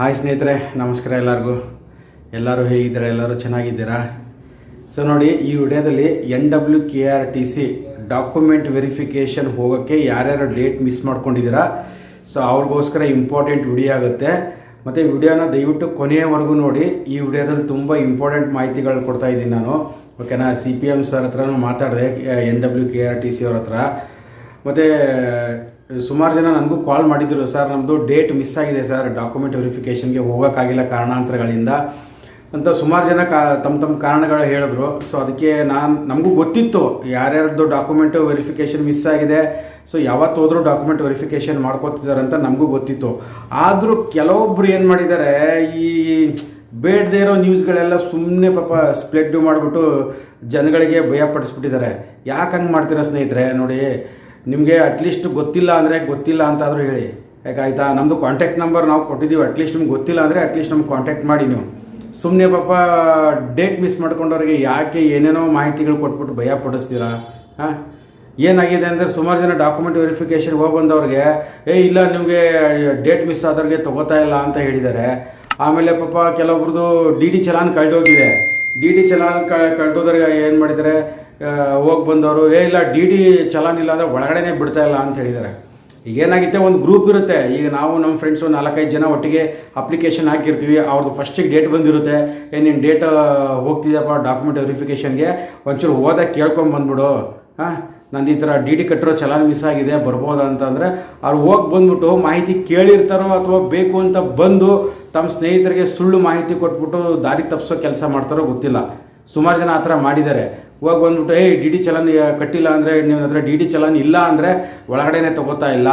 Hi ಸ್ನೇಹಿತರೆ, ನಮಸ್ಕಾರ ಎಲ್ಲರಿಗೂ. ಎಲ್ಲರೂ ಹೇಗಿದ್ದೀರಾ? ಎಲ್ಲರೂ ಚೆನ್ನಾಗಿದ್ದೀರಾ? ಸೊ ನೋಡಿ, ಈ ವಿಡಿಯೋದಲ್ಲಿ N W K R T C document verification ಹೋಗೋಕ್ಕೆ ಯಾರ್ಯಾರು ಡೇಟ್ ಮಿಸ್ ಮಾಡ್ಕೊಂಡಿದ್ದೀರಾ? ಸೊ ಅವ್ರಿಗೋಸ್ಕರ ಇಂಪಾರ್ಟೆಂಟ್ ವಿಡಿಯೋ ಆಗುತ್ತೆ. ಮತ್ತು ವಿಡಿಯೋನ ದಯವಿಟ್ಟು ಕೊನೆಯವರೆಗೂ ನೋಡಿ. ಈ ವಿಡಿಯೋದಲ್ಲಿ ತುಂಬ ಇಂಪಾರ್ಟೆಂಟ್ ಮಾಹಿತಿಗಳು ಕೊಡ್ತಾ ಇದ್ದೀನಿ ನಾನು. ಓಕೆನಾ ಸಿ ಪಿ ಎಂ ಸರ್ ಹತ್ರನೂ ಮಾತಾಡಿದೆ N W K R T C ಅವ್ರ ಹತ್ರ. ಮತ್ತು ಸುಮಾರು ಜನ ನನಗೂ ಕಾಲ್ ಮಾಡಿದ್ರು, ಸರ್ ನಮ್ಮದು ಡೇಟ್ ಮಿಸ್ ಆಗಿದೆ, ಸರ್. ಡಾಕ್ಯುಮೆಂಟ್ ವೆರಿಫಿಕೇಷನ್ಗೆ ಹೋಗೋಕ್ಕಾಗಿಲ್ಲ ಕಾರಣಾಂತರಗಳಿಂದ. ಅಂತ ಸುಮಾರು ಜನ ಕಾ ತಮ್ಮ ತಮ್ಮ ಕಾರಣಗಳು ಹೇಳಿದ್ರು. ಸೊ ಅದಕ್ಕೆ ನಾನು, ನಮಗೂ ಗೊತ್ತಿತ್ತು ಯಾರ್ಯಾರದ್ದು ಡಾಕ್ಯುಮೆಂಟ್ ವೆರಿಫಿಕೇಷನ್ ಮಿಸ್ ಆಗಿದೆ. ಸೊ ಯಾವತ್ತು ಹೋದರೂ ಡಾಕ್ಯುಮೆಂಟ್ ವೆರಿಫಿಕೇಷನ್ ಮಾಡ್ಕೋತಿದ್ದಾರೆ ಅಂತ ನಮಗೂ ಗೊತ್ತಿತ್ತು. ಆದರೂ ಕೆಲವೊಬ್ಬರು ಏನು ಮಾಡಿದ್ದಾರೆ ಈ ಬೇಡದೇ ಇರೋ ನ್ಯೂಸ್ಗಳೆಲ್ಲ ಸುಮ್ಮನೆ ಪಾಪ ಸ್ಪ್ಲೆಡ್ ಮಾಡಿಬಿಟ್ಟು ಜನಗಳಿಗೆ ಭಯ ಪಡಿಸ್ಬಿಟ್ಟಿದ್ದಾರೆ ಯಾಕೆ ಹಂಗೆ ಮಾಡ್ತೀರಾ ಸ್ನೇಹಿತರೆ? ನೋಡಿ ನಿಮಗೆ ಅಟ್ಲೀಸ್ಟ್ ಗೊತ್ತಿಲ್ಲ ಅಂದರೆ ಗೊತ್ತಿಲ್ಲ ಅಂತಾದರೂ ಹೇಳಿ. ಯಾಕಾಯ್ತಾ ನಮ್ಮದು ಕಾಂಟ್ಯಾಕ್ಟ್ ನಂಬರ್ ನಾವು ಕೊಟ್ಟಿದ್ದೀವಿ ಅಟ್ಲೀಸ್ಟ್ ನಿಮ್ಗೆ ಗೊತ್ತಿಲ್ಲ ಅಂದರೆ ಅಟ್ಲೀಸ್ಟ್ ನಮ್ಗೆ ಕಾಂಟ್ಯಾಕ್ಟ್ ಮಾಡಿ ನೀವು. ಸುಮ್ಮನೆ ಪಾಪ ಡೇಟ್ ಮಿಸ್ ಮಾಡ್ಕೊಂಡವ್ರಿಗೆ ಯಾಕೆ ಏನೇನೋ ಮಾಹಿತಿಗಳು ಕೊಟ್ಬಿಟ್ಟು ಭಯ ಪಡಿಸ್ತೀರಾ? ಹಾಂ? ಏನಾಗಿದೆ ಅಂದರೆ ಸುಮಾರು ಜನ ಡಾಕ್ಯುಮೆಂಟ್ ವೆರಿಫಿಕೇಷನ್ ಹೋಗಿ ಬಂದವ್ರಿಗೆ, ಏ, ಇಲ್ಲ, ನಿಮಗೆ ಡೇಟ್ ಮಿಸ್ ಆದವ್ರಿಗೆ ತಗೋತಾ ಇಲ್ಲ ಅಂತ ಹೇಳಿದ್ದಾರೆ. ಆಮೇಲೆ ಪಾಪ ಕೆಲವೊಬ್ರದ್ದು ಡಿ ಡಿ ಚಲಾನ್ ಕಳೆದೋಗಿದೆ. ಡಿ ಡಿ ಚಲಾನ್ ಕಳೆದೋದ್ರಿಗೆ ಏನು ಮಾಡಿದ್ದಾರೆ? ಹೋಗಿ ಬಂದವರು, ಏ, ಇಲ್ಲ, ಡಿ ಡಿ ಚಲನ್ ಇಲ್ಲ ಅಂದರೆ ಒಳಗಡೆನೇ ಬಿಡ್ತಾ ಇಲ್ಲ ಅಂತ ಹೇಳಿದ್ದಾರೆ. ಈಗ ಏನಾಗುತ್ತೆ, ಒಂದು ಗ್ರೂಪ್ ಇರುತ್ತೆ. ಈಗ ನಾವು ನಮ್ಮ ಫ್ರೆಂಡ್ಸು ನಾಲ್ಕೈದು ಜನ ಒಟ್ಟಿಗೆ ಅಪ್ಲಿಕೇಶನ್ ಹಾಕಿರ್ತೀವಿ. ಅವ್ರದ್ದು ಫಸ್ಟಿಗೆ ಡೇಟ್ ಬಂದಿರುತ್ತೆ. ಏ ನಿನ್ನ ಡೇಟ್ ಹೋಗ್ತಿದ್ಯಪ್ಪ ಡಾಕ್ಯುಮೆಂಟ್ ವೆರಿಫಿಕೇಷನ್ಗೆ ಒಂಚೂರು ಹೋದಾಗ ಕೇಳ್ಕೊಂಡು ಬಂದ್ಬಿಡು. ಹಾಂ ನಂದು ಈ ಥರ ಡಿ ಡಿ ಕಟ್ಟಿರೋ ಚಲನ್ ಮಿಸ್ ಆಗಿದೆ, ಬರ್ಬೋದಾ? ಅಂತಂದರೆ, ಅವ್ರು ಹೋಗಿ ಬಂದ್ಬಿಟ್ಟು ಮಾಹಿತಿ ಕೇಳಿರ್ತಾರೋ ಅಥವಾ ಬೇಕು ಅಂತ ಬಂದು ತಮ್ಮ ಸ್ನೇಹಿತರಿಗೆ ಸುಳ್ಳು ಮಾಹಿತಿ ಕೊಟ್ಬಿಟ್ಟು ದಾರಿ ತಪ್ಪಿಸೋ ಕೆಲಸ ಮಾಡ್ತಾರೋ ಗೊತ್ತಿಲ್ಲ. ಸುಮಾರು ಜನ ಆ ಥರ ಮಾಡಿದ್ದಾರೆ. ಹೋಗಿ ಬಂದ್ಬಿಟ್ಟು ಏ ಡಿ ಡಿ ಚಲನ್ ಕಟ್ಟಿಲ್ಲ ಅಂದರೆ ನೀವು ಹತ್ರ ಡಿ ಡಿ ಚಲನ್ ಇಲ್ಲ ಅಂದರೆ ಒಳಗಡೆನೆ ತಗೋತಾ ಇಲ್ಲ.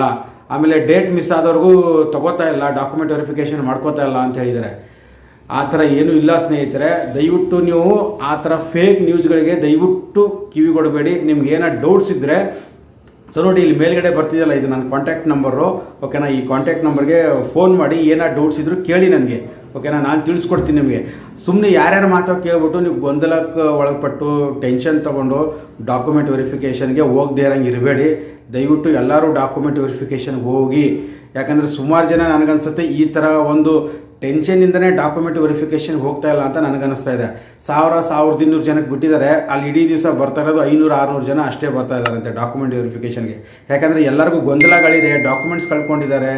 ಆಮೇಲೆ ಡೇಟ್ ಮಿಸ್ ಆದವ್ರಿಗೂ ತಗೋತಾ ಇಲ್ಲ, ಡಾಕ್ಯುಮೆಂಟ್ ವೆರಿಫಿಕೇಷನ್ ಮಾಡ್ಕೋತಾ ಇಲ್ಲ ಅಂತ ಹೇಳಿದ್ದಾರೆ. ಆ ಥರ ಏನೂ ಇಲ್ಲ ಸ್ನೇಹಿತರೆ. ದಯವಿಟ್ಟು ನೀವು ಆ ಥರ ಫೇಕ್ ನ್ಯೂಸ್ಗಳಿಗೆ ದಯವಿಟ್ಟು ಕಿವಿಗೊಡಬೇಡಿ. ನಿಮ್ಗೆ ಏನೋ ಡೌಟ್ಸ್ ಇದ್ದರೆ ಸೊ ನೋಡಿ ಇಲ್ಲಿ ಮೇಲ್ಗಡೆ ಬರ್ತಿದೆಯಲ್ಲ, ಇದು ನನ್ನ ಕಾಂಟ್ಯಾಕ್ಟ್ ನಂಬರು ಓಕೆನಾ ಈ ಕಾಂಟ್ಯಾಕ್ಟ್ ನಂಬರ್ಗೆ ಫೋನ್ ಮಾಡಿ ಏನೋ ಡೌಟ್ಸ್ ಇದ್ದರೂ ಕೇಳಿ ನನಗೆ. ಓಕೆನಾ ನಾನು ತಿಳಿಸ್ಕೊಡ್ತೀನಿ ನಿಮಗೆ. ಸುಮ್ಮನೆ ಯಾರ್ಯಾರು ಮಾತ್ರ ಕೇಳ್ಬಿಟ್ಟು ನೀವು ಗೊಂದಲಕ್ಕೆ ಒಳಪಟ್ಟು ಟೆನ್ಷನ್ ತೊಗೊಂಡು ಡಾಕ್ಯುಮೆಂಟ್ ವೆರಿಫಿಕೇಷನ್ಗೆ ಹೋಗದೇ ಇರೋಂಗೆ ಇರಬೇಡಿ. ದಯವಿಟ್ಟು ಎಲ್ಲರೂ ಡಾಕ್ಯುಮೆಂಟ್ ವೆರಿಫಿಕೇಷನ್ಗೆ ಹೋಗಿ. ಯಾಕಂದರೆ ಸುಮಾರು ಜನ ನನಗನ್ಸುತ್ತೆ ಈ ಥರ ಒಂದು ಟೆನ್ಷನಿಂದನೇ ಡಾಕ್ಯುಮೆಂಟ್ ವೆರಿಫಿಕೇಶನ್ ಹೋಗ್ತಾ ಇಲ್ಲ ಅಂತ ನನಗನ್ನಿಸ್ತಾ ಇದೆ. ಸಾವಿರ, ಸಾವಿರದ ಇನ್ನೂರು ಜನಕ್ಕೆ ಬಿಟ್ಟಿದ್ದಾರೆ. ಅಲ್ಲಿ ಇಡೀ ದಿವಸ ಬರ್ತಾ ಇರೋದು ಐನೂರು, ಆರುನೂರು ಜನ ಅಷ್ಟೇ ಬರ್ತಾ ಇದ್ದಾರಂತೆ ಡಾಕ್ಯುಮೆಂಟ್ ವೆರಿಫಿಕೇಷನ್ಗೆ ಯಾಕಂದರೆ ಎಲ್ಲರಿಗೂ ಗೊಂದಲಗಳಿದೆ ಡಾಕ್ಯುಮೆಂಟ್ಸ್ ಕಳ್ಕೊಂಡಿದ್ದಾರೆ.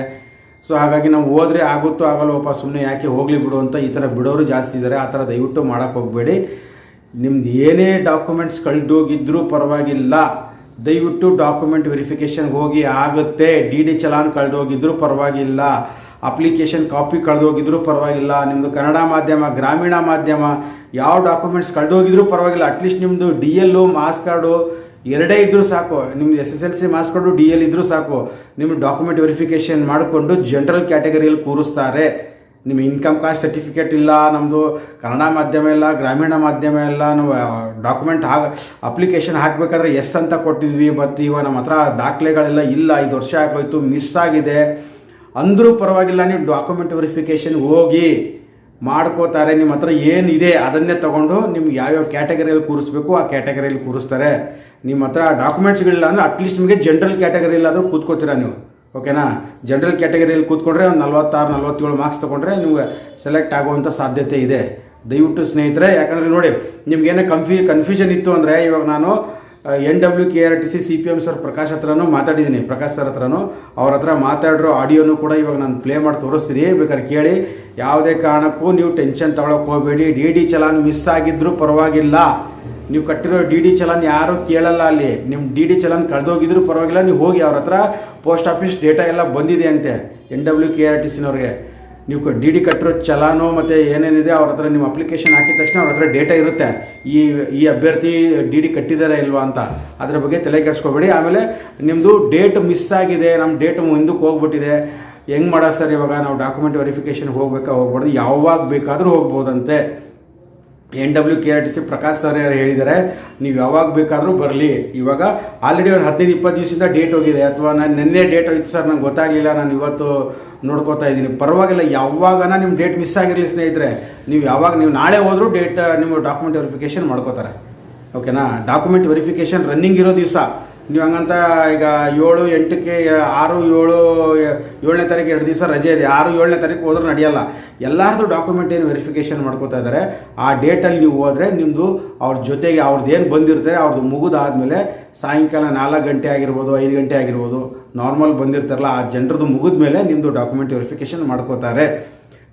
ಸೊ ಹಾಗಾಗಿ ನಾವು ಹೋದರೆ ಆಗುತ್ತೋ ಆಗಲ್ವಪ್ಪ ಸುಮ್ಮನೆ ಯಾಕೆ ಹೋಗಲಿ ಬಿಡು ಅಂತ ಈ ಥರ ಬಿಡೋರು ಜಾಸ್ತಿ ಇದ್ದಾರೆ. ಆ ಥರ ದಯವಿಟ್ಟು ಮಾಡೋಕ್ಕೆ ಹೋಗಬೇಡಿ. ನಿಮ್ದು ಏನೇ ಡಾಕ್ಯುಮೆಂಟ್ಸ್ ಕಳೆದೋಗಿದ್ರೂ ಪರವಾಗಿಲ್ಲ. ದಯವಿಟ್ಟು ಡಾಕ್ಯುಮೆಂಟ್ ವೆರಿಫಿಕೇಷನ್ಗೆ ಹೋಗಿ, ಆಗುತ್ತೆ. ಡಿ ಡಿ ಚಲಾನ್ ಕಳೆದೋಗಿದ್ರೂ ಪರವಾಗಿಲ್ಲ. ಅಪ್ಲಿಕೇಶನ್ ಕಾಪಿ ಕಳೆದೋಗಿದ್ರೂ ಪರವಾಗಿಲ್ಲ ನಿಮ್ಮದು ಕನ್ನಡ ಮಾಧ್ಯಮ, ಗ್ರಾಮೀಣ ಮಾಧ್ಯಮ, ಯಾವ ಡಾಕ್ಯುಮೆಂಟ್ಸ್ ಕಳೆದೋಗಿದ್ರೂ ಪರವಾಗಿಲ್ಲ. ಅಟ್ಲೀಸ್ಟ್ ನಿಮ್ಮದು ಡಿ ಎಲ್ಲು ಮಾಸ್ ಕಾರ್ಡು ಎರಡೇ ಇದ್ದರೂ ಸಾಕು. ನಿಮ್ಮದು S S L C marks card D L ಇದ್ದರೂ ಸಾಕು. ನಿಮ್ಮ ಡಾಕ್ಯುಮೆಂಟ್ ವೆರಿಫಿಕೇಷನ್ ಮಾಡಿಕೊಂಡು ಜನರಲ್ ಕ್ಯಾಟಗರಿಯಲ್ಲಿ ಕೂರಿಸ್ತಾರೆ. ನಿಮ್ಮ ಇನ್ಕಮ್ ಕಾಸ್ಟ್ ಸರ್ಟಿಫಿಕೇಟ್ ಇಲ್ಲ ನಮ್ಮದು ಕನ್ನಡ ಮಾಧ್ಯಮ ಇಲ್ಲ, ಗ್ರಾಮೀಣ ಮಾಧ್ಯಮ ಇಲ್ಲ ನಾವು ಡಾಕ್ಯುಮೆಂಟ್ ಹಾಗ ಅಪ್ಲಿಕೇಶನ್ ಹಾಕಬೇಕಾದ್ರೆ ಎಸ್ ಅಂತ ಕೊಟ್ಟಿದ್ವಿ ಬಟ್ ಇವಾಗ ನಮ್ಮ ಹತ್ರ ದಾಖಲೆಗಳೆಲ್ಲ ಇಲ್ಲ, ಐದು ವರ್ಷ ಆಗೋಯ್ತು ಮಿಸ್ ಆಗಿದೆ. ಅಂದರೂ ಪರವಾಗಿಲ್ಲ, ನೀವು ಡಾಕ್ಯುಮೆಂಟ್ ವೆರಿಫಿಕೇಷನ್ ಹೋಗಿ ಮಾಡ್ಕೋತಾರೆ, ನಿಮ್ಮ ಹತ್ರ ಏನಿದೆ ಅದನ್ನೇ ತೊಗೊಂಡು ನಿಮ್ಗೆ ಯಾವ್ಯಾವ ಕ್ಯಾಟಗರಿಯಲ್ಲಿ ಕೂರಿಸ್ಬೇಕು, ಆ ಕ್ಯಾಟಗರಿಯಲ್ಲಿ ಕೂರಿಸ್ತಾರೆ. ನಿಮ್ಮ ಹತ್ರ ಡಾಕ್ಯುಮೆಂಟ್ಸ್ಗಳಿಲ್ಲ ಅಂದರೆ ಅಟ್ಲೀಸ್ಟ್ ನಿಮಗೆ ಜನರಲ್ ಕ್ಯಾಟಗರಿಯಲ್ಲಾದರೂ ಕೂತ್ಕೋತೀರಾ ನೀವು. ಓಕೆನಾ ಜನರಲ್ ಕ್ಯಾಟಗರಿಯಲ್ಲಿ ಕೂತ್ಕೊಂಡ್ರೆ ಒಂದು ನಲ್ವತ್ತಾರು, ನಲ್ವತ್ತೇಳು ಮಾರ್ಕ್ಸ್ ತೊಗೊಂಡ್ರೆ ನಿಮ್ಗೆ ಸೆಲೆಕ್ಟ್ ಆಗುವಂಥ ಸಾಧ್ಯತೆ ಇದೆ. ದಯವಿಟ್ಟು ಸ್ನೇಹಿತರೆ, ಯಾಕಂದರೆ ನೋಡಿ, ನಿಮ್ಗೇನೇ ಕನ್ಫ್ಯೂ ಕನ್ಫ್ಯೂಷನ್ ಇತ್ತು ಅಂದರೆ ಇವಾಗ ನಾನು N W K R T C C P M sir Prakash ಹತ್ರನೂ ಮಾತಾಡಿದ್ದೀನಿ. ಪ್ರಕಾಶ್ ಸರ್ ಹತ್ರನೂ. ಅವ್ರ ಹತ್ರ ಮಾತಾಡಿರೋ ಆಡಿಯೋನು ಕೂಡ ಇವಾಗ ನಾನು ಪ್ಲೇ ಮಾಡಿ ತೋರಿಸ್ತೀನಿ. ಬೇಕಾದ್ರೆ ಕೇಳಿ. ಯಾವುದೇ ಕಾರಣಕ್ಕೂ ನೀವು ಟೆನ್ಷನ್ ತಗೊಳಕ್ಕೆ ಹೋಗಬೇಡಿ. ಡಿ ಡಿ ಚಲಾನ್ ಮಿಸ್ ಆಗಿದ್ರೂ ಪರವಾಗಿಲ್ಲ. ನೀವು ಕಟ್ಟಿರೋ ಡಿ ಡಿ ಚಲಾನ್ ಯಾರೂ ಕೇಳಲ್ಲ ಅಲ್ಲಿ. ನಿಮ್ಮ ಡಿ ಡಿ ಚಲಾನ್ ಕಳೆದೋಗಿದ್ರು ಪರವಾಗಿಲ್ಲ. ನೀವು ಹೋಗಿ ಅವ್ರ ಹತ್ರ ಪೋಸ್ಟ್ ಆಫೀಸ್ ಡೇಟಾ ಎಲ್ಲ ಬಂದಿದೆ ಅಂತೆ N W K R T ಸಿನವ್ರಿಗೆ ನೀವು ಡಿ ಡಿ ಕಟ್ಟಿರೋ ಚಲಾನೋ ಮತ್ತು ಏನೇನಿದೆ ಅವ್ರ ಹತ್ರ ನಿಮ್ಮ ಅಪ್ಲಿಕೇಶನ್ ಹಾಕಿದ ತಕ್ಷಣ ಅವ್ರ ಹತ್ರ ಡೇಟಾ ಇರುತ್ತೆ. ಈ ಈ ಅಭ್ಯರ್ಥಿ ಡಿ ಡಿ ಕಟ್ಟಿದ್ದಾರೆ ಇಲ್ವಾ ಅಂತ. ಅದ್ರ ಬಗ್ಗೆ ತಲೆ ಕೆಡಿಸ್ಕೋಬೇಡಿ. ಆಮೇಲೆ ನಿಮ್ಮದು ಡೇಟ್ ಮಿಸ್ ಆಗಿದೆ. ನಮ್ಮ ಡೇಟ್ ಮುಂದಕ್ಕೆ ಹೋಗ್ಬಿಟ್ಟಿದೆ. ಹೆಂಗೆ ಮಾಡೋದು ಸರ್ ಇವಾಗ? ನಾವು ಡಾಕ್ಯುಮೆಂಟ್ ವೆರಿಫಿಕೇಷನ್ ಹೋಗ್ಬೇಕಾ ಹೋಗ್ಬಾರ್ದು? ಯಾವಾಗ ಬೇಕಾದರೂ ಹೋಗ್ಬೋದಂತೆ. N W K R T C Prakash sir ಯಾರು ಹೇಳಿದ್ದಾರೆ, ನೀವು ಯಾವಾಗ ಬೇಕಾದರೂ ಬರಲಿ. ಇವಾಗ ಆಲ್ರೆಡಿ ಒಂದು ಹದಿನೈದು, ಇಪ್ಪತ್ತು ದಿವಸದಿಂದ ಡೇಟ್ ಹೋಗಿದೆ. ಅಥವಾ ನಾನು ನಿನ್ನೆ ಡೇಟ್ ಹೋಯ್ತು ಸರ್, ನಂಗೆ ಗೊತ್ತಾಗಲಿಲ್ಲ. ನಾನು ಇವತ್ತು ನೋಡ್ಕೋತಾ ಇದ್ದೀನಿ. ಪರವಾಗಿಲ್ಲ, ಯಾವಾಗನ ನಿಮ್ಮ ಡೇಟ್ ಮಿಸ್ ಆಗಿರಲಿ ಸ್ನೇಹಿತರೆ. ನೀವು ಯಾವಾಗ, ನೀವು ನಾಳೆ ಹೋದರೂ ಡೇಟ್ ನಿಮ್ಮ ಡಾಕ್ಯುಮೆಂಟ್ ವೆರಿಫಿಕೇಷನ್ ಮಾಡ್ಕೋತಾರೆ. ಓಕೆನಾ ಡಾಕ್ಯುಮೆಂಟ್ ವೆರಿಫಿಕೇಷನ್ ರನ್ನಿಂಗ್ ಇರೋ ದಿವಸ. ನೀವು ಹಂಗಂತ ಈಗ ಏಳು ಎಂಟಕ್ಕೆ, ಆರು, ಏಳು, ಏಳನೇ ತಾರೀಕು ಎರಡು ದಿವಸ ರಜೆ ಇದೆ. ಆರು, ಏಳನೇ ತಾರೀಕು ಹೋದ್ರೆ ನಡೆಯಲ್ಲ. ಎಲ್ಲರದು ಡಾಕ್ಯುಮೆಂಟ್ ಏನು ವೆರಿಫಿಕೇಷನ್ ಮಾಡ್ಕೋತಾ ಇದ್ದಾರೆ ಆ ಡೇಟಲ್ಲಿ ನೀವು ಹೋದರೆ ನಿಮ್ಮದು ಅವ್ರ ಜೊತೆಗೆ ಅವ್ರದ್ದು ಏನು ಬಂದಿರ್ತಾರೆ ಅವ್ರದ್ದು ಮುಗಿದಾದ್ಮೇಲೆ ಸಾಯಂಕಾಲ ನಾಲ್ಕು ಗಂಟೆ ಆಗಿರ್ಬೋದು, ಐದು ಗಂಟೆ ಆಗಿರ್ಬೋದು ನಾರ್ಮಲ್ ಬಂದಿರ್ತಾರಲ್ಲ, ಆ ಜನರದ್ದು ಮುಗಿದ ಮೇಲೆ ನಿಮ್ಮದು ಡಾಕ್ಯುಮೆಂಟ್ ವೆರಿಫಿಕೇಷನ್ ಮಾಡ್ಕೋತಾರೆ.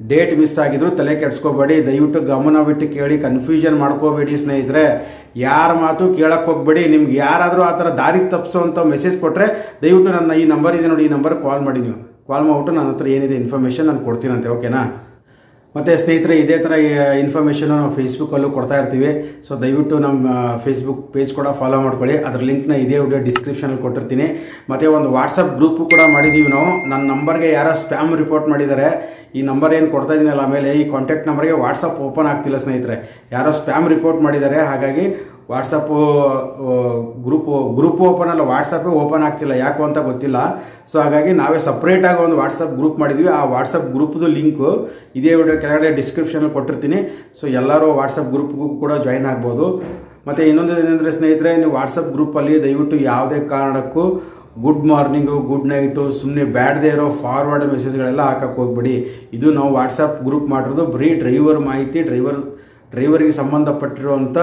ಡೇಟ್ ಮಿಸ್ ಆಗಿದ್ರು ತಲೆ ಕೆಡ್ಸ್ಕೋಬೇಡಿ, ದಯವಿಟ್ಟು ಗಮನವಿಟ್ಟು ಕೇಳಿ ಕನ್ಫ್ಯೂಷನ್ ಮಾಡ್ಕೋಬೇಡಿ ಸ್ನೇಹಿತರೆ. ಯಾರ ಮಾತು ಕೇಳಕ್ಕೆ ಹೋಗ್ಬೇಡಿ, ನಿಮ್ಗೆ ಯಾರಾದರೂ ಆ ಥರ ದಾರಿ ತಪ್ಪಿಸೋವಂಥ ಮೆಸೇಜ್ ಕೊಟ್ಟರೆ ದಯವಿಟ್ಟು ನನ್ನ ಈ ನಂಬರ್ ಇದೆ ನೋಡಿ, ಈ ನಂಬರ್ಗೆ ಕಾಲ್ ಮಾಡಿ ನೀವು. ಕಾಲ್ ಮಾಡಿಬಿಟ್ಟು ನನ್ನ ಹತ್ರ ಏನಿದೆ ಇನ್ಫಾರ್ಮೇಷನ್ ನಾನು ಕೊಡ್ತೀನಂತೆ ಓಕೆನಾ ಮತ್ತು ಸ್ನೇಹಿತರೆ, ಇದೇ ಥರ ಇನ್ಫಾರ್ಮೇಷನು ನಾವು ಫೇಸ್ಬುಕ್ಕಲ್ಲೂ ಕೊಡ್ತಾ ಇರ್ತೀವಿ. ಸೊ ದಯವಿಟ್ಟು ನಮ್ಮ ಫೇಸ್ಬುಕ್ ಪೇಜ್ ಕೂಡ ಫಾಲೋ ಮಾಡ್ಕೊಳ್ಳಿ. ಅದ್ರ ಲಿಂಕ್ನ ಇದೇ ವಿಡಿಯೋ ಡಿಸ್ಕ್ರಿಪ್ಷನಲ್ಲಿ ಕೊಟ್ಟಿರ್ತೀನಿ. ಮತ್ತು ಒಂದು ವಾಟ್ಸಪ್ ಗ್ರೂಪು ಕೂಡ ಮಾಡಿದ್ದೀವಿ ನಾವು. ನನ್ನ ನಂಬರ್ಗೆ ಯಾರೋ ಸ್ಪ್ಯಾಮ್ ರಿಪೋರ್ಟ್ ಮಾಡಿದ್ದಾರೆ ಈ ನಂಬರ್ ಏನು ಕೊಡ್ತಾ ಇದ್ದೀನಲ್ಲ ಆಮೇಲೆ ಈ ಕಾಂಟ್ಯಾಕ್ಟ್ ನಂಬರ್ಗೆ ವಾಟ್ಸಪ್ ಓಪನ್ ಆಗ್ತಿಲ್ಲ ಸ್ನೇಹಿತರೆ. ಯಾರೋ ಸ್ಪ್ಯಾಮ್ ರಿಪೋರ್ಟ್ ಮಾಡಿದ್ದಾರೆ ಹಾಗಾಗಿ ವಾಟ್ಸಪ್ಪು ಗ್ರೂಪ್ ಗ್ರೂಪ್ ಓಪನ್ ಅಲ್ಲ ವಾಟ್ಸಪ್ಪೇ ಓಪನ್ ಆಗ್ತಿಲ್ಲ. ಯಾಕೋ ಅಂತ ಗೊತ್ತಿಲ್ಲ. ಸೊ ಹಾಗಾಗಿ ನಾವೇ ಸಪ್ರೇಟಾಗಿ ಒಂದು ವಾಟ್ಸಪ್ ಗ್ರೂಪ್ ಮಾಡಿದ್ವಿ. ಆ ವಾಟ್ಸಪ್ ಗ್ರೂಪ್ದು ಲಿಂಕು ಇದೇ ವಿಡಿಯೋ ಕೆಳಗಡೆ ಡಿಸ್ಕ್ರಿಪ್ಷನಲ್ಲಿ ಕೊಟ್ಟಿರ್ತೀನಿ. ಸೊ ಎಲ್ಲರೂ ವಾಟ್ಸಪ್ ಗ್ರೂಪ್ಗೂ ಕೂಡ ಜಾಯ್ನ್ ಆಗ್ಬೋದು. ಮತ್ತು ಇನ್ನೊಂದು ಏನಂದರೆ ಸ್ನೇಹಿತರೆ, ನೀವು ವಾಟ್ಸಪ್ ಗ್ರೂಪಲ್ಲಿ ದಯವಿಟ್ಟು ಯಾವುದೇ ಕಾರಣಕ್ಕೂ ಗುಡ್ ಮಾರ್ನಿಂಗು ಗುಡ್ ನೈಟು ಸುಮ್ಮನೆ ಬ್ಯಾಡ್ದೇ ಇರೋ ಫಾರ್ವರ್ಡ್ ಮೆಸೇಜ್ಗಳೆಲ್ಲ ಹಾಕಕ್ಕೆ ಹೋಗ್ಬೇಡಿ. ಇದು ನಾವು ವಾಟ್ಸಪ್ ಗ್ರೂಪ್ ಮಾಡಿರೋದು. ಬರೀ ಡ್ರೈವರ್ ಮಾಹಿತಿ ಡ್ರೈವರ್ ಡ್ರೈವರಿಗೆ ಸಂಬಂಧಪಟ್ಟಿರುವಂಥ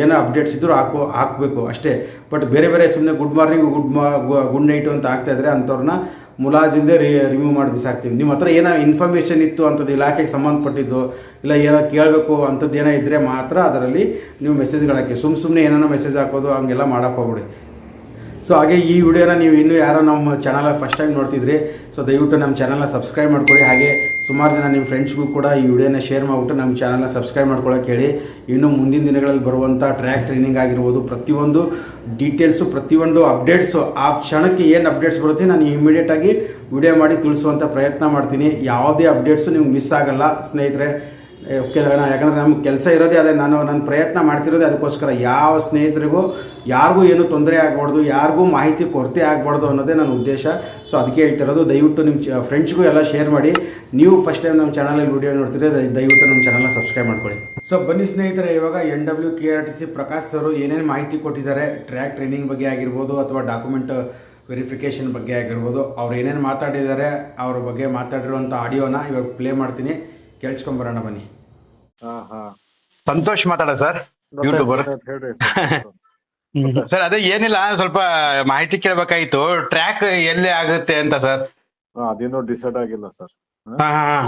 ಏನೋ ಅಪ್ಡೇಟ್ಸ್ ಇದ್ದರೂ ಹಾಕೋ, ಹಾಕಬೇಕು ಅಷ್ಟೇ. ಬಟ್ ಬೇರೆ ಬೇರೆ ಸುಮ್ಮನೆ ಗುಡ್ ಮಾರ್ನಿಂಗ್ ಗುಡ್ ಮಾ ಗುಡ್ ನೈಟು ಅಂತ ಆಗ್ತಾ ಇದ್ರೆ ಅಂಥವ್ರನ್ನ ಮುಲಾಜಿಂದ ರಿ ರಿಮೂವ್ ಮಾಡಿ ಬಿಸಾಕ್ತೀವಿ. ನಿಮ್ಮ ಹತ್ರ ಏನೋ ಇನ್ಫಾರ್ಮೇಷನ್ ಇತ್ತು ಅಂಥದ್ದು ಇಲಾಖೆಗೆ ಸಂಬಂಧಪಟ್ಟಿದ್ದು, ಇಲ್ಲ ಏನೋ ಕೇಳಬೇಕು ಅಂಥದ್ದು ಏನೋ ಇದ್ದರೆ ಮಾತ್ರ ಅದರಲ್ಲಿ ನೀವು ಮೆಸೇಜ್ಗಳು ಹಾಕಿ. ಸುಮ್ಮ ಸುಮ್ಮನೆ ಏನೇನೋ ಮೆಸೇಜ್ ಹಾಕೋದು, ಹಂಗೆಲ್ಲ ಮಾಡೋಕ್ಕೆ ಹೋಗ್ಬಿಡಿ. ಸೊ ಹಾಗೆ ಈ ವಿಡಿಯೋನ ನೀವು ಇನ್ನೂ ಯಾರೋ ನಮ್ಮ ಚಾನಲ್ ಫಸ್ಟ್ ಟೈಮ್ ನೋಡ್ತಿದ್ರಿ ಸೊ ದಯವಿಟ್ಟು ನಮ್ಮ ಚಾನಲ್ನ ಸಬ್ಸ್ಕ್ರೈಬ್ ಮಾಡ್ಕೊಳ್ಳಿ. ಹಾಗೆ ಸುಮಾರು ಜನ ನಿಮ್ಮ ಫ್ರೆಂಡ್ಸ್ಗೂ ಕೂಡ ಈ ವಿಡಿಯೋನ ಶೇರ್ ಮಾಡಿಬಿಟ್ಟು ನಮ್ಮ ಚಾನಲ್ನ ಸಬ್ಸ್ಕ್ರೈಬ್ ಮಾಡ್ಕೊಳ್ಳೋಕೆ ಹೇಳಿ. ಇನ್ನು ಮುಂದಿನ ದಿನಗಳಲ್ಲಿ ಬರುವಂಥ ಟ್ರ್ಯಾಕ್ ಟ್ರೈನಿಂಗ್ ಆಗಿರ್ಬೋದು, ಪ್ರತಿಯೊಂದು ಡೀಟೇಲ್ಸು ಪ್ರತಿಯೊಂದು ಅಪ್ಡೇಟ್ಸು ಆ ಕ್ಷಣಕ್ಕೆ ಏನು ಅಪ್ಡೇಟ್ಸ್ ಬರುತ್ತೆ ನಾನು ಇಮಿಡಿಯೇಟಾಗಿ ವಿಡಿಯೋ ಮಾಡಿ ತಿಳಿಸುವಂಥ ಪ್ರಯತ್ನ ಮಾಡ್ತೀನಿ. ಯಾವುದೇ ಅಪ್ಡೇಟ್ಸು ನಿಮ್ಗೆ ಮಿಸ್ ಆಗಲ್ಲ, ಸ್ನೇಹಿತರೆ. ಅಣ್ಣ ಯಾಕಂದ್ರೆ ನಮ್ಗೆ ಕೆಲಸ ಇರೋದೇ ಅದೇ. ನಾನು ನನ್ನ ಪ್ರಯತ್ನ ಮಾಡ್ತಿರೋದೇ ಅದಕ್ಕೋಸ್ಕರ ಯಾವ ಸ್ನೇಹಿತರಿಗೂ ಯಾರಿಗೂ ಏನು ತೊಂದರೆ ಆಗಬಾರ್ದು, ಯಾರಿಗೂ ಮಾಹಿತಿ ಕೊರತೆ ಆಗಬಾರ್ದು ಅನ್ನೋದೇ ನನ್ನ ಉದ್ದೇಶ. ಸೊ ಅದಕ್ಕೆ ಹೇಳ್ತಿರೋದು, ದಯವಿಟ್ಟು ನಿಮ್ಮ ಫ್ರೆಂಡ್ಸ್ಗೂ ಎಲ್ಲ ಶೇರ್ ಮಾಡಿ. ನೀವು ಫಸ್ಟ್ ಟೈಮ್ ನಮ್ಮ ಚಾನಲಲ್ಲಿ ವಿಡಿಯೋ ನೋಡ್ತಿದ್ರೆ ದಯವಿಟ್ಟು ನಮ್ಮ ಚಾನಲ್ನ ಸಬ್ಸ್ಕ್ರೈಬ್ ಮಾಡ್ಕೊಳ್ಳಿ. ಸೊ ಬನ್ನಿ ಸ್ನೇಹಿತರೆ, ಇವಾಗ N W K R T C Prakash sir ಏನೇನು ಮಾಹಿತಿ ಕೊಟ್ಟಿದ್ದಾರೆ ಟ್ರ್ಯಾಕ್ ಟ್ರೈನಿಂಗ್ ಬಗ್ಗೆ ಆಗಿರ್ಬೋದು ಅಥವಾ ಡಾಕ್ಯುಮೆಂಟ್ ವೆರಿಫಿಕೇಷನ್ ಬಗ್ಗೆ ಆಗಿರ್ಬೋದು, ಅವ್ರು ಏನೇನು ಮಾತಾಡಿದ್ದಾರೆ, ಅವ್ರ ಬಗ್ಗೆ ಮಾತಾಡಿರುವಂಥ ಆಡಿಯೋನ ಇವಾಗ ಪ್ಲೇ ಮಾಡ್ತೀನಿ. ಕೇಳಿಸ್ಕೊಂಬರೋಣ ಬನ್ನಿ. ಹಾ ಹಾ. ಸಂತೋಷ್ ಮಾತಾಡ ಸರ್. ಯೂಟ್ಯೂಬರ್ ಹೇಳ್ರಿ ಸರ್. ಸರ್ ಅದೇ ಏನಿಲ್ಲ ಸ್ವಲ್ಪ ಮಾಹಿತಿ ಕೇಳ್ಬೇಕಾಯ್ತು. ಟ್ರ್ಯಾಕ್ ಎಲ್ಲಿ ಆಗುತ್ತೆ ಅಂತ ಸರ್? ಹಾ, ಅದೇನೋ ಡಿಸೈಡ್ ಆಗಿಲ್ಲ ಸರ್. ಹಾ? ಹಾ ಹಾ.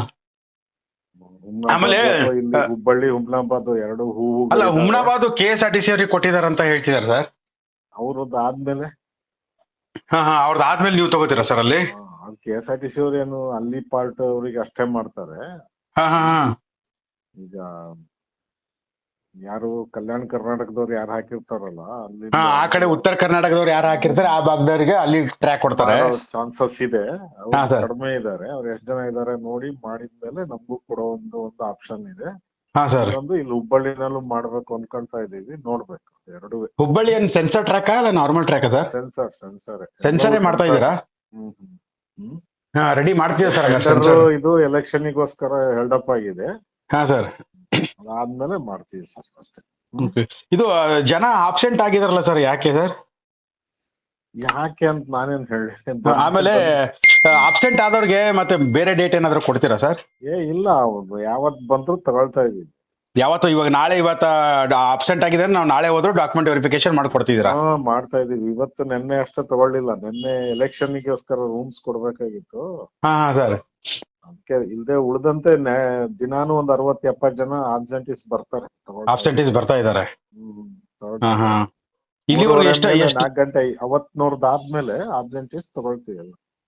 ಆಮೇಲೆ- ಇಲ್ಲಿ ಹುಬ್ಬಳ್ಳಿ ಹುಮ್ನಾಬಾದ್ ಎರಡು ಹೂವು ಅಲ್ಲ Humnabad K S R T C ಅವ್ರಿಗೆ ಕೊಟ್ಟಿದಾರೆ ಅಂತ ಹೇಳ್ತಿದಾರೆ ಸರ್. ಅವ್ರದ್ದು ಆದ್ಮೇಲೆ? ಹಾ ಹಾ ಅವ್ರದ್ದು ಆದ್ಮೇಲೆ ನೀವು ತಗೋತೀರಾ ಸರ್ ಅಲ್ಲಿ? K S R T C ಅವ್ರೇನು ಅಲ್ಲಿ ಪಾರ್ಟ್ ಅವ್ರಿಗೆ ಅಷ್ಟೇ ಮಾಡ್ತಾರೆ. ಈಗ ಯಾರು ಕಲ್ಯಾಣ ಕರ್ನಾಟಕದವ್ರು ಯಾರು ಹಾಕಿರ್ತಾರಲ್ಲ ಅಲ್ಲಿ ಆ ಕಡೆ ಉತ್ತರ ಕರ್ನಾಟಕದವ್ರು ಯಾರು ಹಾಕಿರ್ತಾರೆ ಆ ಭಾಗದವರಿಗೆ ಅಲ್ಲಿ ಟ್ರ್ಯಾಕ್ ಕೊಡ್ತಾರೆ. ಚಾನ್ಸಸ್ ಇದೆ ಅವ್ರು ಹಾ, sir. ಕಡಿಮೆ ಇದಾರೆ ಅವ್ರು ಎಷ್ಟ್ ಜನ ಇದಾರೆ ನೋಡಿ ಮಾಡಿದ್ಮೇಲೆ ನಮಗೂ ಕೊಡೋ ಒಂದು ಒಂದು ಆಪ್ಷನ್ ಇದೆ. ಹಾ ಸರ್. ಒಂದು ಇಲ್ಲಿ ಹುಬ್ಬಳ್ಳಿನಲ್ಲೂ ಮಾಡ್ಬೇಕು ಅನ್ಕೊಂತಾ ಇದೀವಿ ನೋಡ್ಬೇಕು ಎರಡು ಹುಬ್ಬಳ್ಳಿ ಏನ್ ಸೆನ್ಸರ್ ಟ್ರ್ಯಾಕ್ ಅಲ್ಲ normal track sir? Sensor sensor ಸೆನ್ಸರೇ ಮಾಡ್ತಾ ಇದ್ದೀರಾ? ಹ್ಮ್ ಹ್ಮ್ ಹ್ಮ್. ರೆಡಿ ಮಾಡ್ತೀವಿ ಸರ್ ಇದು ಎಲೆಕ್ಷನ್ ಗೋಸ್ಕರ ಹೆಲ್ಡ್ ಅಪ್ ಆಗಿದೆ. ಹಾ ಸರ್ ಅದಾದ್ಮೇಲೆ ಮಾಡ್ತೀವಿ ಸರ್ ಅಷ್ಟೇ. ಇದು ಜನ ಆಬ್ಸೆಂಟ್ ಆಗಿದಾರಲ್ಲ ಸರ್ ಯಾಕೆ ಸರ್ ಯಾಕೆ ಅಂತ ನಾನೇನ್ ಹೇಳಿ. ಆಮೇಲೆ ಆಬ್ಸೆಂಟ್ ಆದವ್ರಿಗೆ ಮತ್ತೆ ಬೇರೆ ಡೇಟ್ ಏನಾದ್ರು ಕೊಡ್ತೀರಾ ಸರ್ ಏ ಇಲ್ಲ ಯಾವತ್ ಬಂದ್ರು ತಗೊಳ್ತಾ ಇದೀವಿ ಯಾವತ್ತು ಇವಾಗ ನಾಳೆ ಇವತ್ತ ಆಬ್ಸೆಂಟ್ ಆಗಿದ್ರೆ ನಾವು ನಾಳೆ ಹೋದ್ರು ಡಾಕ್ಯುಮೆಂಟ್ ವೆರಿಫಿಕೇಶನ್ ಮಾಡ್ಕೊಡ್ತಿದ್ದೀರಾ? ಹಾ ಮಾಡ್ತಾ ಇದೀವಿ. ಇವತ್ತು ನಿನ್ನೆ ಅಷ್ಟೇ ತಗೊಳ್ಳಿಲ್ಲ. ನೆನ್ನೆ ಎಲೆಕ್ಷನ್ ಗೋಸ್ಕರ ರೂಮ್ಸ್ ಕೊಡ್ಬೇಕಾಗಿತ್ತು. ಹಾ ಹಾ ಸರ್. ಅದಕ್ಕೆ ಇಲ್ದೆ ಉಳ್ದಂತೆ ದಿನಾನು ಒಂದ್ ಅರವತ್ ಎಪ್ಪತ್ ಜನ ಆಬ್ಸೆಂಟೀಸ್ ಬರ್ತಾರೆ. ಅಬ್ಸೆಂಟೀಸ್ ಆಬ್ಸೆಂಟೀಸ್ ಬರ್ತಾ ಇದಾರೆ. ಇಲ್ಲಿವರೆಗೂ ಎಷ್ಟು ಮೇಲೆ ಗಂಟೆ ಅವತ್ನೂರ್ದು ಆದ್ಮೇಲೆ ಆಬ್ಸೆಂಟೀಸ್ ತಗೊಳ್ತೀವಿ.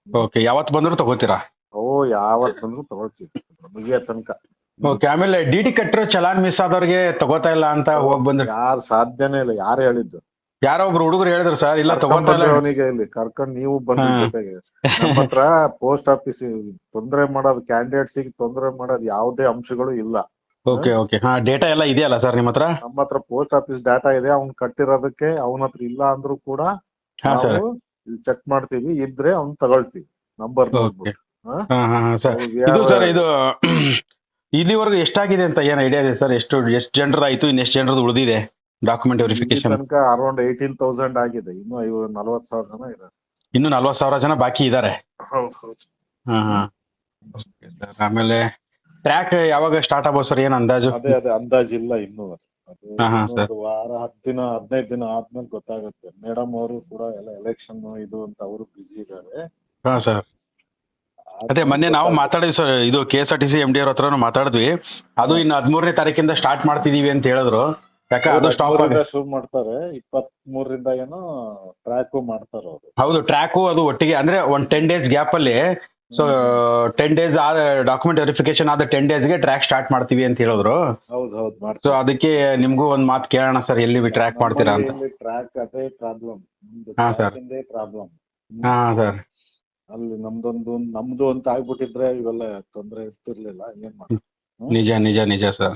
ಓಕೆ ಯಾವತ್ತ ಬಂದ್ರು ತಗೋತೀರಾ? ಓ ಯಾವತ್ ಬಂದ್ರು ತಗೊಳ್ತೀವಿ. ಮುಗಿಯ ತನಕ. ಓಕೆ ಆಮೇಲೆ ಡಿ ಡಿ ಕಟ್ಟಿರೋ ಚಲಾನ್ ಮಿಸ್ ಆದವ್ರಿಗೆ ತಗೋತಾ ಇಲ್ಲ ಅಂತ ಹೋಗ್ ಬಂದ್ರೆ ಯಾರು ಸಾಧ್ಯನೇ ಇಲ್ಲ ಯಾರು ಹೇಳಿದ್ದು? ಯಾರೋ ಒಬ್ರು ಹುಡುಗರು ಹೇಳಿದ್ರು ಸರ್ ಇಲ್ಲ ತಗೋತಾ ಇಲ್ಲ. ಅವನಿಗೆ ಇಲ್ಲಿ ಕರ್ಕೊಂಡು ನೀವು ಬಂದ. ಜೊತೆಗೆ. ಹತ್ರ ಪೋಸ್ಟ್ ಆಫೀಸ್ ತೊಂದರೆ ಮಾಡೋದು ಕ್ಯಾಂಡಿಡೇಟ್ಸ್ ತೊಂದರೆ ಮಾಡೋದು ಯಾವುದೇ ಅಂಶಗಳು ಇಲ್ಲ. Okay okay. ಹಾ ಡೇಟಾ ಎಲ್ಲ ಇದೆಯಲ್ಲ ಸರ್ ನಿಮ್ಮ ಹತ್ರ? ನಮ್ಮ ಹತ್ರ ಪೋಸ್ಟ್ ಆಫೀಸ್ ಡಾಟಾ ಇದೆ ಅವ್ನ್ ಕಟ್ಟಿರೋದಕ್ಕೆ ಅವನ ಹತ್ರ ಇಲ್ಲ ಅಂದ್ರೂ ಕೂಡ ನಾವು ಚೆಕ್ ಮಾಡ್ತೀವಿ ಇದ್ರೆ ಅವ್ನ್ ತಗೊಳ್ತೀವಿ. Number okay. ಹಾ? ಹಾ ಹಾ ಸರ್. ಇದು ಸರ್ ಇದು ಇಲ್ಲಿವರೆಗೂ ಎಷ್ಟಾಗಿದೆ ಅಂತ ಏನ್ ಐಡಿಯಾ ಇದೆ ಸರ್? ಎಷ್ಟು ಎಷ್ಟು ಜನರ ಆಯ್ತು ಇನ್ನು ಎಷ್ಟು ಜನರದ್ದು ಉಳಿದಿದೆ? ಡಾಕ್ಯುಮೆಂಟ್ ವೆರಿಫಿಕೇಶನ್ ತನಕ ಅರೌಂಡ್ ಏಯ್ಟೀನ್ ತೌಸಂಡ್ ಆಗಿದೆ. ಇನ್ನು ಐವ ನಲವತ್ತು ಸಾವಿರ ಜನ ಇದ್ದಾರೆ. ಇನ್ನು ನಲ್ವತ್ತು ಸಾವಿರ ಜನ ಬಾಕಿ ಇದ್ದಾರೆ. ಹೌದು ಹೌದು. ಹಾ ಹಾ. Okay, sir. ಆಮೇಲೆ ಟ್ರ್ಯಾಕ್ ಯಾವಾಗ ಸ್ಟಾರ್ಟ್ ಆಗ್ಬೋದು ಸರ್? ಏನ್ ಅಂದಾಜು? ಅದೇ ಅದೇ ಅಂದಾಜಿಲ್ಲ ಇನ್ನು. ಅದು ಅದು ಹಾ, ಹಾ, ಇನ್ನೊಂದು ವಾರ ಹತ್ತು ದಿನ ಹದಿನೈದು ದಿನ ಆದ್ಮೇಲೆ ಗೊತ್ತಾಗುತ್ತೆ. ಮೇಡಮ್ ಅವರು ಕೂಡ ಎಲ್ಲ ಎಲೆಕ್ಷನ್ ಇದು ಅಂತ ಅವರು ಬಿಜಿ ಇದ್ದಾರೆ. ಹಾ ಸರ್. ಅದೇ ಮೊನ್ನೆ ನಾವು ಮಾತಾಡಿದ್ವಿ ಸರ್ ಇದು K S R T C M D ಅವ್ರ ಹತ್ರನು ಮಾತಾಡಿದ್ವಿ. ಅದು ಇನ್ನು ಹದಿಮೂರನೇ ತಾರೀಕಿಂದ ಸ್ಟಾರ್ಟ್ ಮಾಡ್ತಿದೀವಿ ಅಂತ ಹೇಳಿದ್ರು. ಯಾಕಂದ್ರೆ ಶುರು ಮಾಡ್ತಾರೆ. ಇಪ್ಪತ್ತ್ ಮೂರರಿಂದ ಏನೋ ಟ್ರ್ಯಾಕ್ ಮಾಡ್ತಾರೆ ಅವರು. ಹೌದು ಟ್ರ್ಯಾಕು ಅದು ಒಟ್ಟಿಗೆ ಅಂದ್ರೆ ಒಂದ್ ಟೆನ್ ಡೇಸ್ ಗ್ಯಾಪ್ ಅಲ್ಲಿ. ಸೊ ಟೆನ್ ಡೇಸ್ ಆದ ಡಾಕ್ಯುಮೆಂಟ್ ವೆರಿಫಿಕೇಶನ್ ಆದ ಟೆನ್ ಡೇಸ್ಗೆ ಟ್ರ್ಯಾಕ್ ಸ್ಟಾರ್ಟ್ ಮಾಡ್ತೀವಿ ಅಂತ ಹೇಳಿದ್ರು. ಹೌದು ಹೌದು ಸೊ ಅದಕ್ಕೆ ನಿಮ್ಗೂ ಒಂದ್ ಮಾತು ಕೇಳೋಣ ಸರ್ ಎಲ್ಲಿ ಟ್ರ್ಯಾಕ್ ಮಾಡ್ತೀರಾ ಅಂತ. ಟ್ರ್ಯಾಕ್ ಅದೇ ಪ್ರಾಬ್ಲಮ್ ಹಾ, ಸರ್. ಪ್ರಾಬ್ಲಮ್ ಹಾ ಸರ್. ಅಲ್ಲಿ ನಮ್ದೊಂದು ನಮ್ದು ಅಂತ ಆಗ್ಬಿಟ್ಟಿದ್ರೆ ಇವೆಲ್ಲ ತೊಂದ್ರೆ ಇರ್ತಿರ್ಲಿಲ್ಲ ಏನ್ ನಿಜ ನಿಜ ನಿಜ ಸರ್.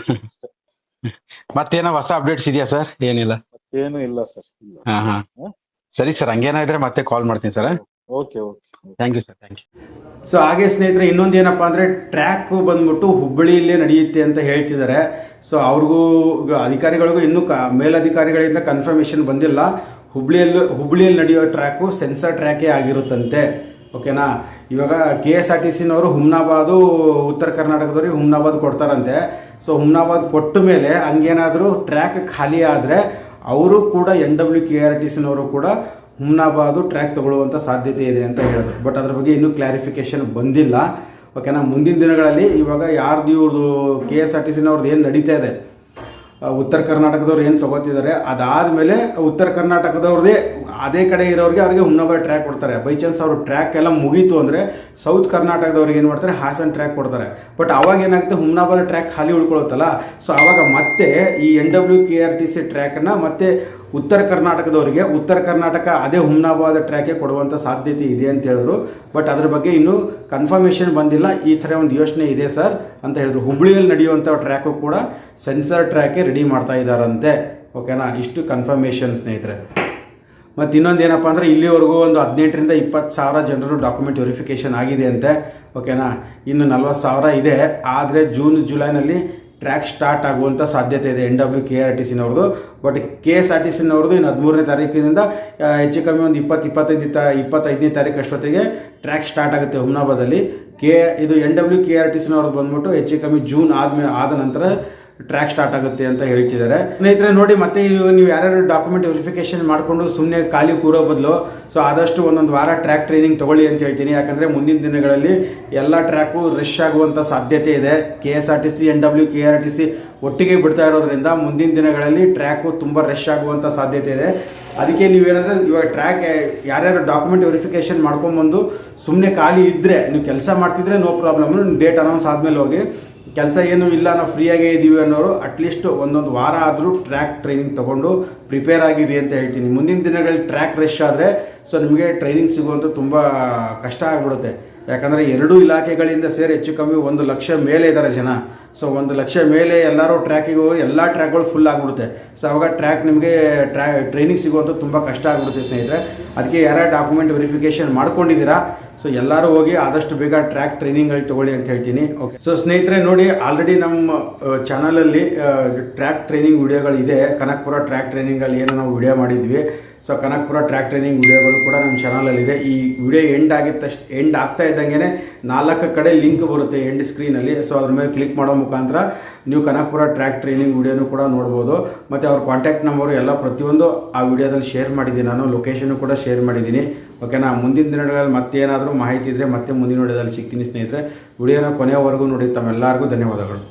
ಮತ್ತೇನೋ ಹೊಸ ಅಪ್ಡೇಟ್ಸ್ ಇದೆಯಾ ಸರ್? ಏನಿಲ್ಲ? ಏನು ಇಲ್ಲ ಸರ್ ಹಾ ಹಾ. ಸರಿ ಸರ್ ಹಂಗೇನಾದ್ರೆ ಮತ್ತೆ ಕಾಲ್ ಮಾಡ್ತೀನಿ sir okay okay thank you sir thank you so ಹಾಗೆ ಸ್ನೇಹಿತರೆ ಇನ್ನೊಂದು ಏನಪ್ಪಾ ಅಂದ್ರೆ ಟ್ರ್ಯಾಕ್ ಬಂದ್ಬಿಟ್ಟು ಹುಬ್ಬಳ್ಳಿಯಲ್ಲೇ ನಡೆಯುತ್ತೆ ಅಂತ ಹೇಳ್ತಿದ್ದಾರೆ. ಸೊ ಅವ್ರಿಗೂ ಅಧಿಕಾರಿಗಳಿಗೂ ಇನ್ನೂ ಕ ಮೇಲಧಿಕಾರಿಗಳಿಂದ ಕನ್ಫರ್ಮೇಷನ್ ಬಂದಿಲ್ಲ. ಹುಬ್ಳಿಯಲ್ಲಿ ಹುಬ್ಳಿಯಲ್ಲಿ ನಡೆಯೋ ಟ್ರ್ಯಾಕು ಸೆನ್ಸರ್ ಟ್ರ್ಯಾಕೇ ಆಗಿರುತ್ತಂತೆ. ಓಕೆನಾ? ಇವಾಗ ಕೆ ಎಸ್ ಆರ್ ಟಿ ಸಿನವರು ಹುಮ್ನಾಬಾದು, ಉತ್ತರ ಕರ್ನಾಟಕದವ್ರಿಗೆ ಹುಮ್ನಾಬಾದ್ ಕೊಡ್ತಾರಂತೆ. ಸೊ, ಹುಮ್ನಾಬಾದ್ ಕೊಟ್ಟ ಮೇಲೆ ಹಂಗೇನಾದರೂ ಟ್ರ್ಯಾಕ್ ಖಾಲಿ ಆದರೆ ಅವರು ಕೂಡ N W K R T ಸಿನವರು ಕೂಡ ಹುಮ್ನಾಬಾದು ಟ್ರ್ಯಾಕ್ ತಗೊಳ್ಳುವಂಥ ಸಾಧ್ಯತೆ ಇದೆ ಅಂತ ಹೇಳಿದ್ರು ಬಟ್ ಅದ್ರ ಬಗ್ಗೆ ಇನ್ನೂ ಕ್ಲಾರಿಫಿಕೇಶನ್ ಬಂದಿಲ್ಲ. ಓಕೆನಾ? ಮುಂದಿನ ದಿನಗಳಲ್ಲಿ ಇವಾಗ ಯಾರ್ದು ಇವ್ರದ್ದು ಕೆ ಎಸ್ ಆರ್ ಟಿ ಸಿನವ್ರದ್ದು ಏನು ನಡೀತಾ ಇದೆ? ಉತ್ತರ ಕರ್ನಾಟಕದವ್ರು ಏನು ತಗೋತಿದ್ದಾರೆ, ಅದಾದಮೇಲೆ ಉತ್ತರ ಕರ್ನಾಟಕದವ್ರದ್ದೇ ಅದೇ ಕಡೆ ಇರೋರಿಗೆ ಅವ್ರಿಗೆ ಹುಮ್ನಾಬಾದ್ ಟ್ರ್ಯಾಕ್ ಕೊಡ್ತಾರೆ. ಬೈ ಚಾನ್ಸ್ ಅವರು ಟ್ರ್ಯಾಕ್ ಎಲ್ಲ ಮುಗೀತು ಅಂದರೆ ಸೌತ್ ಕರ್ನಾಟಕದವ್ರಿಗೆ ಏನು ಮಾಡ್ತಾರೆ ಹಾಸನ್ ಟ್ರ್ಯಾಕ್ ಕೊಡ್ತಾರೆ. ಬಟ್ ಅವಾಗ ಏನಾಗುತ್ತೆ ಹುಮ್ನಾಬಾದ್ ಟ್ರ್ಯಾಕ್ ಖಾಲಿ ಉಳ್ಕೊಳುತ್ತಲ್ಲ? ಸೊ ಅವಾಗ ಮತ್ತೆ ಈ N W K R T C ಟ್ರ್ಯಾಕನ್ನು ಮತ್ತೆ ಉತ್ತರ ಕರ್ನಾಟಕದವರಿಗೆ, ಉತ್ತರ ಕರ್ನಾಟಕ ಅದೇ ಹುಮ್ನಾಬಾದ್ ಟ್ರ್ಯಾಕೆ ಕೊಡುವಂಥ ಸಾಧ್ಯತೆ ಇದೆ ಅಂತ ಹೇಳಿದ್ರು. ಬಟ್ ಅದ್ರ ಬಗ್ಗೆ ಇನ್ನೂ ಕನ್ಫರ್ಮೇಷನ್ ಬಂದಿಲ್ಲ, ಈ ಥರ ಒಂದು ಯೋಚನೆ ಇದೆ ಸರ್ ಅಂತ ಹೇಳಿದ್ರು. ಹುಬ್ಳಿಯಲ್ಲಿ ನಡೆಯುವಂಥ ಟ್ರ್ಯಾಕು ಕೂಡ ಸೆನ್ಸರ್ ಟ್ರ್ಯಾಕೇ ರೆಡಿ ಮಾಡ್ತಾ ಇದ್ದಾರಂತೆ. ಓಕೆನಾ ಇಷ್ಟು ಕನ್ಫರ್ಮೇಷನ್ ಸ್ನೇಹಿತರೆ. ಮತ್ತು ಇನ್ನೊಂದು ಏನಪ್ಪ ಅಂದರೆ ಇಲ್ಲಿವರೆಗೂ ಒಂದು ಹದಿನೆಂಟರಿಂದ ಇಪ್ಪತ್ತು ಸಾವಿರ ಜನರು ಡಾಕ್ಯುಮೆಂಟ್ ವೆರಿಫಿಕೇಷನ್ ಆಗಿದೆ ಅಂತೆ. ಓಕೆನಾ ಇನ್ನು ನಲ್ವತ್ತು ಸಾವಿರ ಇದೆ. ಆದರೆ ಜೂನ್, ಜುಲೈನಲ್ಲಿ ಟ್ರ್ಯಾಕ್ ಸ್ಟಾರ್ಟ್ ಆಗುವಂಥ ಸಾಧ್ಯತೆ ಇದೆ N W K R T ಸಿನವ್ರದ್ದು but K S R T ಸಿನವ್ರದ್ದು ಇನ್ನು ಹದಿಮೂರನೇ ತಾರೀಕಿನಿಂದ ಹೆಚ್ಚು ಕಮ್ಮಿ ಒಂದು ಇಪ್ಪತ್ತು, ಇಪ್ಪತ್ತೈದು ತ ಇಪ್ಪತ್ತೈದನೇ ತಾರೀಕು ಅಷ್ಟೊತ್ತಿಗೆ ಟ್ರ್ಯಾಕ್ ಸ್ಟಾರ್ಟ್ ಆಗುತ್ತೆ ಹುಮ್ನಾಬಾದಲ್ಲಿ. ಕೆ, ಇದು N W K R T ಸಿನವ್ರದ್ದು ಬಂದ್ಬಿಟ್ಟು ಹೆಚ್ಚು ಕಮ್ಮಿ ಜೂನ್ ಆದಮೇಲೆ ಆದ ನಂತರ ಟ್ರ್ಯಾಕ್ ಸ್ಟಾರ್ಟ್ ಆಗುತ್ತೆ ಅಂತ ಹೇಳ್ತಿದ್ದಾರೆ. ಸ್ನೇಹಿತರೆ, ನೋಡಿ, ಮತ್ತೆ ನೀವು ಯಾರ್ಯಾರು ಡಾಕ್ಯುಮೆಂಟ್ ವೆರಿಫಿಕೇಶನ್ ಮಾಡಿಕೊಂಡು ಸುಮ್ಮನೆ ಖಾಲಿ ಕೂರೋ ಬದಲು, ಸೊ ಆದಷ್ಟು ಒಂದೊಂದು ವಾರ ಟ್ರ್ಯಾಕ್ ಟ್ರೈನಿಂಗ್ ತಗೊಳ್ಳಿ ಅಂತ ಹೇಳ್ತೀನಿ. ಯಾಕಂದರೆ ಮುಂದಿನ ದಿನಗಳಲ್ಲಿ ಎಲ್ಲ ಟ್ರ್ಯಾಕು ರಶ್ ಆಗುವಂಥ ಸಾಧ್ಯತೆ ಇದೆ. K S R T C, N W K R T C ಒಟ್ಟಿಗೆ ಬಿಡ್ತಾ ಇರೋದ್ರಿಂದ ಮುಂದಿನ ದಿನಗಳಲ್ಲಿ ಟ್ರ್ಯಾಕು ತುಂಬ ರಶ್ ಆಗುವಂಥ ಸಾಧ್ಯತೆ ಇದೆ. ಅದಕ್ಕೆ ನೀವೇನಂದರೆ ಇವಾಗ ಟ್ರ್ಯಾಕ್ ಯಾರ್ಯಾರು ಡಾಕ್ಯುಮೆಂಟ್ ವೆರಿಫಿಕೇಶನ್ ಮಾಡ್ಕೊಂಬಂದು ಸುಮ್ಮನೆ ಖಾಲಿ ಇದ್ದರೆ ನೀವು ಕೆಲಸ ಮಾಡ್ತಿದ್ರೆ ನೋ ಪ್ರಾಬ್ಲಮ್ ಡೇಟ್ ಅನೌನ್ಸ್ ಆದಮೇಲೆ ಹೋಗಿ, ಕೆಲಸ ಏನು ಇಲ್ಲ, ನಾವು ಫ್ರೀಯಾಗೇ ಇದ್ದೀವಿ ಅನ್ನೋರು ಅಟ್ಲೀಸ್ಟ್ ಒಂದೊಂದು ವಾರ ಆದರೂ ಟ್ರ್ಯಾಕ್ ಟ್ರೈನಿಂಗ್ ತೊಗೊಂಡು ಪ್ರಿಪೇರ್ ಆಗಿರಿ ಅಂತ ಹೇಳ್ತೀನಿ. ಮುಂದಿನ ದಿನಗಳಲ್ಲಿ ಟ್ರ್ಯಾಕ್ ರಶ್ ಆದರೆ ಸೊ ನಿಮಗೆ ಟ್ರೈನಿಂಗ್ ಸಿಗುವಂಥ ತುಂಬ ಕಷ್ಟ ಆಗಿಬಿಡುತ್ತೆ. ಯಾಕಂದರೆ ಎರಡೂ ಇಲಾಖೆಗಳಿಂದ ಸೇರಿ ಹೆಚ್ಚು ಕಮ್ಮಿ ಒಂದು ಲಕ್ಷ ಮೇಲೆ ಇದ್ದಾರೆ ಜನ. ಸೊ ಒಂದು ಲಕ್ಷ ಮೇಲೆ ಎಲ್ಲರೂ ಟ್ರ್ಯಾಕಿಗೆ ಹೋಗಿ ಎಲ್ಲ ಟ್ರ್ಯಾಕ್ಗಳು ಫುಲ್ ಆಗಿಬಿಡುತ್ತೆ. ಸೊ ಅವಾಗ ಟ್ರ್ಯಾಕ್ ನಿಮಗೆ ಟ್ರ್ಯಾ ಟ್ರೈನಿಂಗ್ ಸಿಗುವಂಥ ತುಂಬ ಕಷ್ಟ ಆಗಿಬಿಡುತ್ತೆ ಸ್ನೇಹಿತರೆ. ಅದಕ್ಕೆ ಯಾರ್ಯಾರು ಡಾಕ್ಯುಮೆಂಟ್ ವೆರಿಫಿಕೇಷನ್ ಮಾಡ್ಕೊಂಡಿದ್ದೀರಾ? ಸೊ ಎಲ್ಲರೂ ಹೋಗಿ ಆದಷ್ಟು ಬೇಗ ಟ್ರ್ಯಾಕ್ ಟ್ರೈನಿಂಗಲ್ಲಿ ತಗೊಳ್ಳಿ ಅಂತ ಹೇಳ್ತೀನಿ. ಓಕೆ ಸೊ ಸ್ನೇಹಿತರೆ, ನೋಡಿ ಆಲ್ರೆಡಿ ನಮ್ಮ ಚಾನಲಲ್ಲಿ ಟ್ರ್ಯಾಕ್ ಟ್ರೈನಿಂಗ್ ವಿಡಿಯೋಗಳಿದೆ ಕನಕ್ಪುರ ಟ್ರ್ಯಾಕ್ ಟ್ರೈನಿಂಗಲ್ಲಿ ಏನೋ ನಾವು ವಿಡಿಯೋ ಮಾಡಿದ್ವಿ. ಸೊ ಕನಕ್ಪುರ ಟ್ರ್ಯಾಕ್ ಟ್ರೈನಿಂಗ್ ವಿಡಿಯೋಗಳು ಕೂಡ ನಮ್ಮ ಚಾನಲಲ್ಲಿದೆ ಈ ವಿಡಿಯೋ ಎಂಡ್ ಆಗಿದ ತಕ್ಷ ಎಂಡ್ ಆಗ್ತಾ ಇದ್ದಂಗೆ ನಾಲ್ಕು ಕಡೆ ಲಿಂಕ್ ಬರುತ್ತೆ ಎಂಡ್ ಸ್ಕ್ರೀನಲ್ಲಿ ಸೊ ಅದ್ರ ಮೇಲೆ ಕ್ಲಿಕ್ ಮಾಡೋ ಮುಖಾಂತರ ನೀವು ಕನಕಪುರ ಟ್ರ್ಯಾಕ್ ಟ್ರೈನಿಂಗ್ ವಿಡಿಯೋನು ಕೂಡ ನೋಡ್ಬೋದು. ಮತ್ತು ಅವ್ರ ಕಾಂಟ್ಯಾಕ್ಟ್ ನಂಬರು ಎಲ್ಲ ಪ್ರತಿಯೊಂದು ಆ ವಿಡಿಯೋದಲ್ಲಿ ಶೇರ್ ಮಾಡಿದ್ದೀನಿ. ನಾನು ಲೊಕೇಶನ್ ಕೂಡ ಶೇರ್ ಮಾಡಿದ್ದೀನಿ. ಓಕೆನಾ ಮುಂದಿನ ದಿನಗಳಲ್ಲಿ ಮತ್ತೇನಾದರೂ ಮಾಹಿತಿ ಇದ್ದರೆ ಮತ್ತೆ ಮುಂದಿನ ವಿಡಿಯೋದಲ್ಲಿ ಸಿಗ್ತೀನಿ ಸ್ನೇಹಿತರೆ. ವಿಡಿಯೋನ ಕೊನೆಯವರೆಗೂ ನೋಡಿ. ತಮ್ಮೆಲ್ಲರಿಗೂ ಧನ್ಯವಾದಗಳು.